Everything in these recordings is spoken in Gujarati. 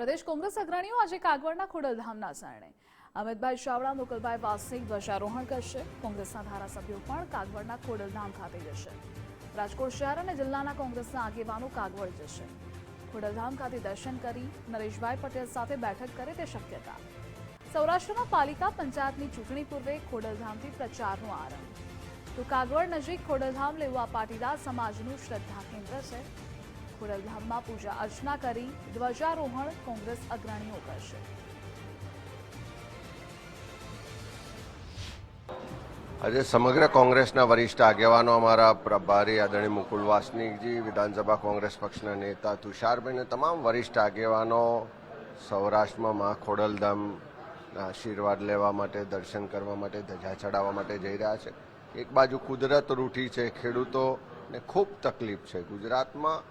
પ્રદેશ કોંગ્રેસ અગ્રણીઓ આજે કાગવડના ખોડલધામના શરણે અમિતભાઈ ચાવડા મુકુલભાઈ વાસનિક ધ્વજારોહણ કરશે. કોંગ્રેસના ધારાસભ્યો પણ કાગવડના ખોડલધામ ખાતે જશે. રાજકોટ શહેર અને જિલ્લાના કોંગ્રેસના આગેવાનો કાગવડ જશે. ખોડલધામ ખાતે દર્શન કરી નરેશભાઈ પટેલ સાથે બેઠક કરે તે શક્યતા. સૌરાષ્ટ્રમાં પાલિકા પંચાયતની ચૂંટણી પૂર્વે ખોડલધામથી પ્રચારનો આરંભ. તો કાગવડ નજીક ખોડલધામ લેવા પાટીદાર સમાજનું શ્રદ્ધા કેન્દ્ર છે. ખોડલધામમાં પૂજા અર્ચના કરી ધ્વજારોહણ કોંગ્રેસ અગ્રણીઓ કરશે. આજે સમગ્ર કોંગ્રેસના વરિષ્ઠ આગેવાનો, અમારા પ્રભારી આદરણીય મુકુલ વાસનિકજી, વિધાનસભા કોંગ્રેસ પક્ષના નેતા તુષારભાઈ તમામ વરિષ્ઠ આગેવાનો સૌરાષ્ટ્રમાં મા ખોડલધામના આશીર્વાદ લેવા માટે, દર્શન કરવા માટે, ધજા ચડાવવા માટે જઈ રહ્યા છે. એક બાજુ કુદરત રૂઠી છે ખેડૂતોને ખૂબ તકલીફ છે. ગુજરાતમાં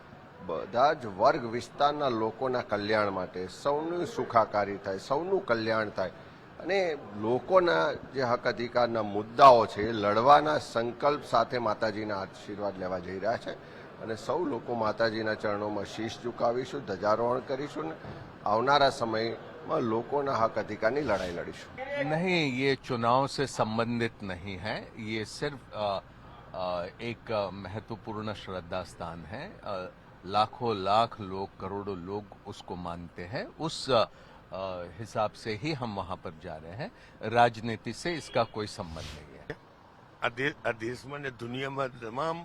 બધા જ વર્ગ વિસ્તારના લોકોના કલ્યાણ માટે સૌનું સુખાકારી થાય સૌનું કલ્યાણ થાય અને લોકોના જે હક અધિકારના મુદ્દાઓ છે એ લડવાના સંકલ્પ સાથે માતાજીના આશીર્વાદ લેવા જઈ રહ્યા છે અને સૌ લોકો માતાજીના ચરણોમાં શીશ ઝુકાવીશું ધજારોહણ કરીશું ને આવનારા સમયમાં લોકોના હક અધિકારની લડાઈ લડીશું नहीं ये चुनाव से संबंधित नहीं है ये सिर्फ अ, अ, एक अ, महत्वपूर्ण श्रद्धा स्थान है अ, लाखों लाख लोग करोड़ों लोग उसको मानते हैं उस अ, अ, हिसाब से ही हम वहां पर जा रहे हैं राजनीति से इसका कोई संबंध नहीं है આ દેશ આ દેશમાં ને દુનિયામાં તમામ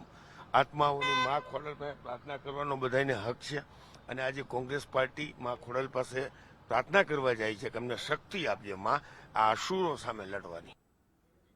આત્માઓની મા ખોડલ પાસે પ્રાર્થના કરવાનો બધાને હક છે અને આજે કોંગ્રેસ પાર્ટી મા ખોડલ પાસે પ્રાર્થના કરવા જાય છે કે અમને શક્તિ આપજે માં આ અસુરો સામે લડવાની